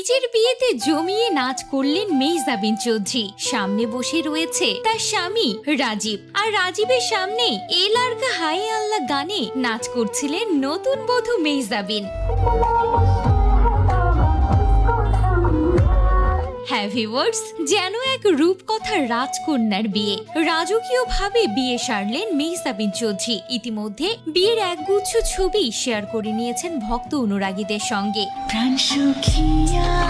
নিজের বিয়েতে জমিয়ে নাচ করলেন মেহজাবিন চৌধুরী। সামনে বসে রয়েছে তার স্বামী রাজীব। আর রাজীবের সামনে এলার্কা হাই আল্লাহ গানে নাচ করছিলেন নতুন বধূ মেহজাবিন হ্যাঁ ভিউয়ার্স যেন এক রূপকথার রাজকন্যার বিয়ে। রাজকীয় ভাবে বিয়ে সারলেন মেহসাবিন চৌধুরী। ইতিমধ্যে বিয়ের একগুচ্ছ ছবি শেয়ার করে নিয়েছেন ভক্ত অনুরাগীদের সঙ্গে। প্রাণ সুখিয়া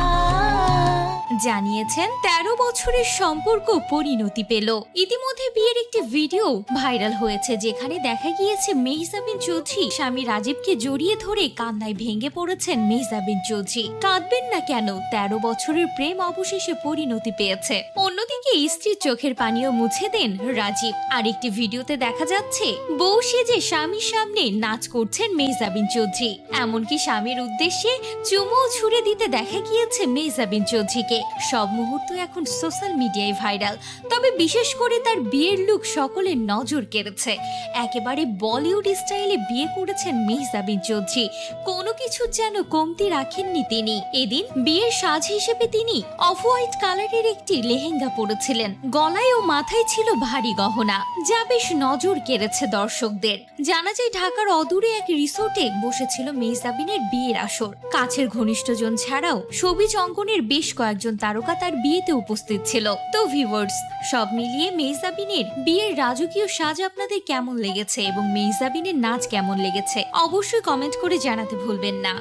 জানিয়েছেন তেরো বছরের সম্পর্ক পরিণতি পেল। ইতিমধ্যে বিয়ের একটি ভিডিও ভাইরাল হয়েছে, যেখানে দেখা গিয়েছে মেহজাবিন চৌধুরী স্বামী রাজীবকে জড়িয়ে ধরে কান্নায় ভেঙে পড়েছেন মেহজাবিন চৌধুরী। কাঁদবেন না কেন? তেরো বছরের প্রেম অবশেষে পরিণতি পেয়েছে। অন্যদিকে স্ত্রীর চোখের পানিও মুছে দেন রাজীব। আর একটি ভিডিওতে দেখা যাচ্ছে, বউ সেজে স্বামীর সামনে নাচ করছেন মেহজাবিন চৌধুরী। এমনকি স্বামীর উদ্দেশ্যে চুমুও ছুড়ে দিতে দেখা গিয়েছে মেহজাবিন চৌধুরীকে। সব মুহূর্ত এখন সোশ্যাল মিডিয়ায় ভাইরাল। তবে বিশেষ করে তার বিয়ের লুক সকলের নজর কেড়েছে। একেবারে বলিউড স্টাইলে বিয়ে করেছেন মেহজাবিন চৌধুরী। কোনো কিছু যেন কমতি রাখেননি তিনি। এদিন বিয়ের সাজ হিসেবে তিনি অফ হোয়াইট কালারের একটি লেহেঙ্গা পরেছিলেন। গলায় ও মাথায় ছিল ভারী গহনা, যা বেশ নজর কেড়েছে দর্শকদের। জানা যায় ঢাকার অদূরে এক রিসোর্টে বসেছিল মেহজাবিনের বিয়ের আসর। কাছের ঘনিষ্ঠজন ছাড়াও ছবিজ অঙ্কনের বেশ কয়েকজন তারকা তার বিয়েতে উপস্থিত ছিল। তো ভিউয়ার্স সব মিলিয়ে মেহজাবিনের বিয়ের রাজকীয় সাজ আপনাদের কেমন লেগেছে এবং মেহজাবিনের নাচ কেমন লেগেছে, অবশ্যই কমেন্ট করে জানাতে ভুলবেন না।